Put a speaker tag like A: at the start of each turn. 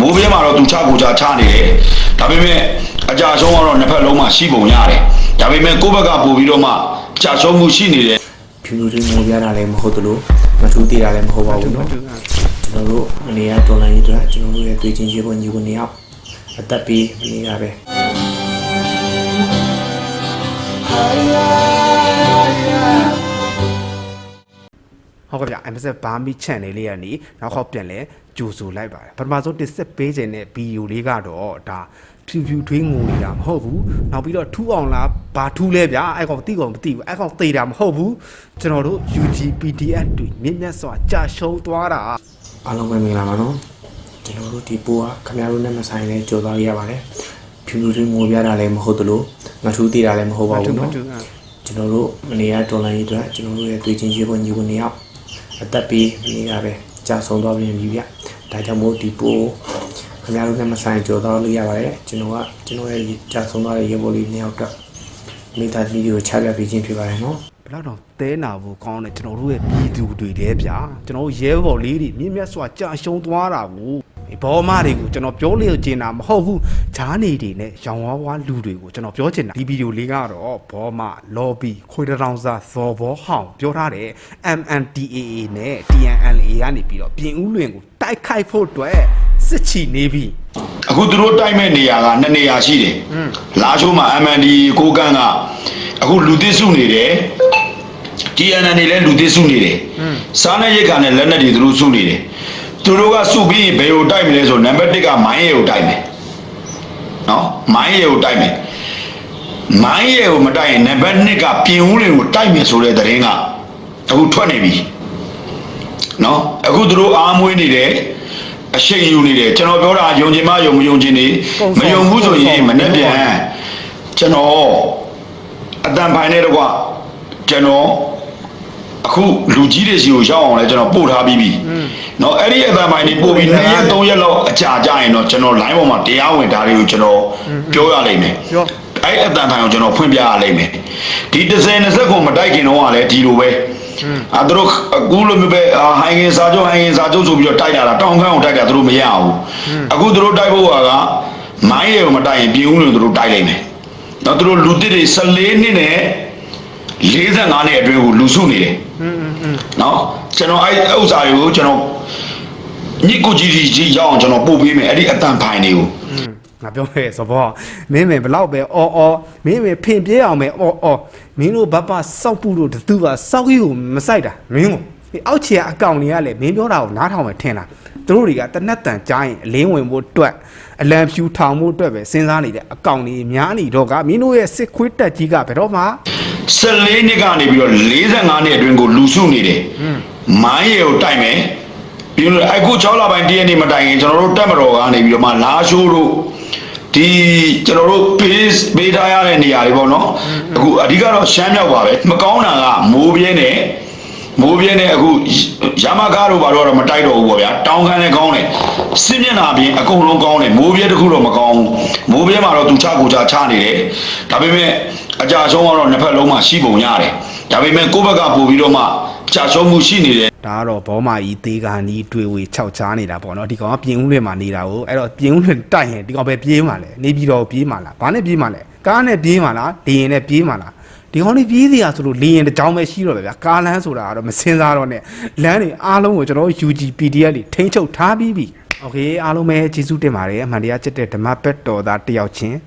A: မိုးပြဲမှာတော့သူချကိုချချနေတယ်ဒါပေမဲ့အကြဆုံးကတော့နှစ်ဖက်လုံးမှာရှိပုံရတယ်ဒါပေမဲ့ကိုယ့်ဘက်ကပို့ပြီးတော့မှကြာဆုံးမှုရှိနေတယ်
B: ဖြူဖြူချင်းငိုပြတာလည်းမဟုတ်သလိုမထူးသေးတာလည်းမဟုတ်ပါဘူးเนาะကျွန်တော်တို့မနေရတော်လိုင်းရေးအတွက်ကျွန်တော်တို့ရဲ့တွေ့ချင်းရှိဖို့ညီကိုနေအောင်အသက်ပေးမနေရပဲ
C: ဟုတ်ကဲ့ဗျ MSF ဘာမီ channel လေးကနေနောက်ခေါက်ပြန်လဲ ကြိုဆိုလိုက်ပါတယ်ပထမဆုံးတစ်ဆက်ပေးခြင်းတဲ့ဗီဒီယိုလေးကတော့ဒါဖြူဖြူထွေးငိုနေတာမဟုတ်ဘူးနောက်ပြီးတော့ထူအောင်လားဘာထူလဲဗျာအဲ့ကောင်တိကောင်မတိဘူးအဲ့ကောင်သေတာမဟုတ်ဘူးကျွန်တော်တို့ UG PDF တွေမြင့်မြတ်စွာကြာရှုံးသွားတာ
B: အားလုံးပဲမင်္ဂလာပါနော်ကျွန်တော်တို့ဒီပိုးကခင်ဗျားတို့နဲ့မဆိုင်လဲကြော်သွားရပါတယ်ဖြူဖြူထွေးငိုပြတာလည်းမဟုတ်သလိုငါထူသေတာလည်းမဟုတ်ပါဘူးနော်ကျွန်တော်တို့မနေရဒေါ်လာရေးအတွက်ကျွန်တော်တို့ရဲ့တွေ့ချင်းရေးပေါ်ညီကိုနေရောက်အသက်ပေးမနေရပဲကြာဆုံးသွားပြန်ပြီဗျာ ဒါကြောင့်မို့ဒီပိုးခင်ဗျားတို့နဲ့မဆိုင်ကြော်သွားလို့ရပါတယ်ကျွန်တော်ကကျွန်တော်ရဲ့ကြာဆုံးသွားတဲ့ရေပေါ်လေးနှစ်ယောက်ကမိသားစုကိုချပြပေးခြင်းဖြစ်ပါတယ်နော်
C: ဘယ်တော့တော့တဲနာဖို့ကောင်းတယ်ကျွန်တော်တို့ရဲ့ပြည်သူတွေတည်းဗျာကျွန်တော်တို့ရဲဘော်လေးတွေမြင့်မြတ်စွာကြာရှုံးသွားတာကိုဒီဘောမတွေကိုကျွန်တော်ပြောလို့ကျင်တာမဟုတ်ဘူးဂျားနေတွေနဲ့ရောင်ဝါးဝါလူတွေကိုကျွန်တော်ပြောချင်တာဒီဗီဒီယိုလေးကတော့ဘောမ lobby ခွေတောင်စာဇော်ဘောဟောင်ပြောထားတယ် MNDAA နဲ့ TNLA ကနေပြီးတော့ပြင်ဦးလွင်ကို တိုက်ခိုက်ဖို့အတွက်စစ်ချီနေပြီ
A: အခုသူတို့တိုက်မဲ့နေရာကနှစ်နေရာရှိတယ်လာချိုးမှာ MND ကိုကန်းကအခုလူသစ်စုနေတယ် TNN နေလည်းလူသစ်စုနေတယ်စားနေရိတ်ကနဲ့လက်နက်တွေသူတို့စုနေတယ်သူတို့ကစုပြီးရင်ဘယ်ကိုတိုက်မလဲဆိုနံပါတ်1ကမိုင်းရဲကိုတိုက်မယ်နော်မိုင်းရဲကိုတိုက်မယ်မိုင်းရဲကိုမတိုက်ရင်နံပါတ်2ကပြင်ဦးလင်ကိုတိုက်မယ်ဆိုတဲ့သတင်းကအခုထွက်နေပြီ နော်အခုသူတို့အားမွေးနေတယ်အရှိန်ယူနေတယ်ကျွန်တော်ပြောတာယုံကြည်မယုံမယုံကြည်နေမယုံဘူးဆိုရင်မနေ့ပြန်ကျွန်တော်အတန်ဖိုင်တဲ့တော့ကကျွန်တော်အခုလူကြီးတွေစီကိုရောက်အောင်လဲကျွန်တော်ပို့ထားပြီးပြီเนาะအဲ့ဒီအတန်ဖိုင်တွေပို့ပြီး2ရက်3ရက်လောက်အကြာကြာရင်တော့ကျွန်တော် line ပေါ်မှာတရားဝင်ဒါတွေကိုကျွန်တော်ပြောရလိမ့်မယ်
C: ပြော
A: အဲ့အတန်ဖိုင်ကိုကျွန်တော်ဖွင့်ပြရလိမ့်မယ်ဒီ30 20ကိုမတိုက်ခင်တော့ကလည်းဒီလိုပဲ အဲသူတို့အခုလိုမျိုးပဲအာဟိုင်ငင်စာချုပ်ဟိုင်ငင်စာချုပ်ဆိုပြီးတော့တိုက်တာလားတောင်ခမ်းကိုတိုက်တာသူတို့မရဘူးအခုသူတို့တိုက်ဖို့ကမိုင်းရဲကိုမတိုက်ရင်ပြင်းဦးလို့သူတို့တိုက်လိုက်မယ်တော့သူတို့လူတစ်တွေ14နှစ်နဲ့45နှစ်အတွင်းကိုလူစုနေတယ်နော်ကျွန်တော်အဲ့ဥစ္စာတွေကိုကျွန်တော်ညစ်ကိုကြီးကြီးရောက်အောင်ကျွန်တော်ပို့ပေးမယ်အဲ့ဒီအတန်ဖိုင်တွေကို
C: อืม ငါပြောခဲ့စဘောမင်းမင်းဘလောက်ပဲအော်အော်မင်းမင်းဖင်ပြေးအောင်ပဲအော်အော်မင်းတို့ဘဘစောက်ပူတို့တူပါစောက်ကြီးကိုမဆိုင်တာမင်းကိုဒီအောက်ခြေကအကောင်တွေကလည်းမင်းပြောတာကိုနားထောင်မယ်ထင်တာသူတို့တွေကတနက်တန်ကြားရင်အလင်းဝင်ဖို့အတွက်အလံဖြူထောင်ဖို့အတွက်ပဲစဉ်းစားနေတဲ့အကောင်တွေများနေတော့ကမင်းတို့ရဲ့စစ်ခွေးတက်ကြီးကဘယ်တော့မှ
A: 14နှစ်ကနေပြီးတော့45နှစ်အတွင်းကိုလူစုနေတယ်။မိုင်းရဲကိုတိုက်မယ်။ ပြီးတော့အခု6လပိုင်းတရက်နေ့မတိုင်ရင်ကျွန်တော်တို့တက်မတော်ကနေပြီးတော့မှလာရှိုးတို့ဒီကျွန်တော်တို့ base ပေးထားရတဲ့နေရာတွေပေါ့နော်။အခုအဓိကတော့ရှမ်းမြောက်ပါပဲ။မကောင်းတာကမိုးပြင်းနဲ့မိုးပြင်းနဲ့အခုရမကားတို့ဘာလို့တော့မတိုက်တော့ဘူးပေါ့ဗျာ။တောင်းခမ်းလည်းကောင်းတယ်။စစ်မျက်နှာပြင်အကုန်လုံးကောင်းတယ်။မိုးပြင်းတစ်ခုတော့မကောင်းဘူး။မိုးပြင်းမှာတော့သူချကိုချချနေတယ်။ဒါပေမဲ့အကြဆုံးကတော့နှစ်ဖက်လုံးမှာရှိပုံရတယ်။ ဒါပေမဲ့ကိုယ့်ဘက်ကပို့ပြီးတော့မှကြာရှုံးမှုရှိနေတယ်
C: ဒါကတော့ဘောမာကြီးသေးကာနီးတွေ့ဝေခြောက်ချားနေတာပေါ့နော်ဒီကောင်ကပြင်ဦးလွင်မှာနေတာကိုအဲ့တော့ပြင်ဦးလွင်တိုက်ရင်ဒီကောင်ပဲပြေးမှာလဲနေပြီးတော့ပြေးမှာလားဘာနဲ့ပြေးမှာလဲကားနဲ့ပြေးမှာလားလေရင်နဲ့ပြေးမှာလားဒီကောင်လေးပြေးစရာဆိုလို့လေရင်တစ်ကြောင်းပဲရှိတော့ပဲဗျာကားလမ်းဆိုတာကတော့မစင်စားတော့နဲ့လမ်းတွေအားလုံးကိုကျွန်တော်တို့ UG PDF တွေထိန်းချုပ်ထားပြီးပြီโอเคအားလုံးပဲကျေးဇူးတင်ပါတယ်အမှန်တရားချစ်တဲ့ဓမ္မပက်တော်သားတယောက်ချင်း